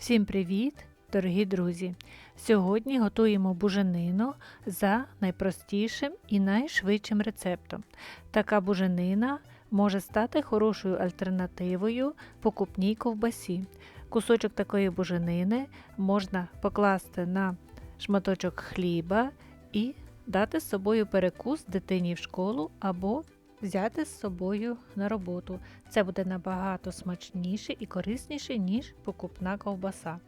Всім привіт, дорогі друзі! Сьогодні готуємо буженину за найпростішим і найшвидшим рецептом. Така буженина може стати хорошою альтернативою покупній ковбасі. Кусочок такої буженини можна покласти на шматочок хліба і дати з собою перекус дитині в школу або взяти з собою на роботу. Це буде набагато смачніше і корисніше, ніж покупна ковбаса.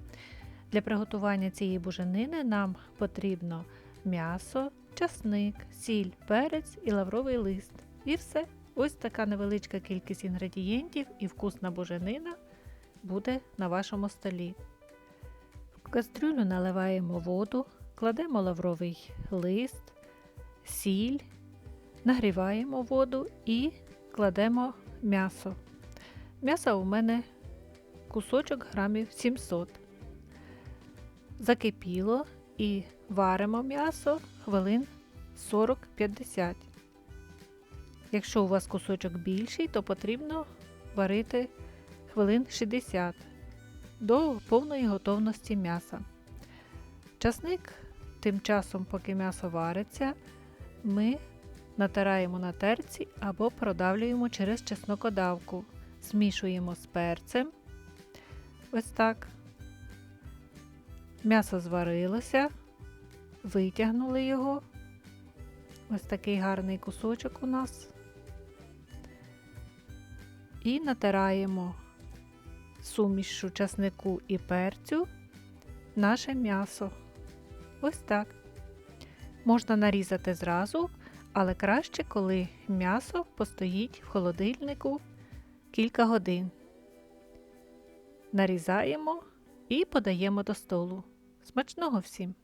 Для приготування цієї буженини нам потрібно м'ясо, часник, сіль, перець і лавровий лист. І все. Ось така невеличка кількість інгредієнтів і вкусна буженина буде на вашому столі. В кастрюлю наливаємо воду, кладемо лавровий лист, сіль, нагріваємо воду і кладемо м'ясо. М'ясо у мене кусочок грамів 700. Закипіло і варимо м'ясо хвилин 40-50. Якщо у вас кусочок більший, то потрібно варити хвилин 60 до повної готовності м'яса. Часник тим часом, поки м'ясо вариться, ми натираємо на терці або продавлюємо через чеснокодавку. Змішуємо з перцем. Ось так. М'ясо зварилося, витягнули його. Ось такий гарний кусочок у нас. І натираємо сумішу часнику і перцю наше м'ясо. Ось так. Можна нарізати зразу, але краще, коли м'ясо постоїть в холодильнику кілька годин. Нарізаємо і подаємо до столу. Смачного всім!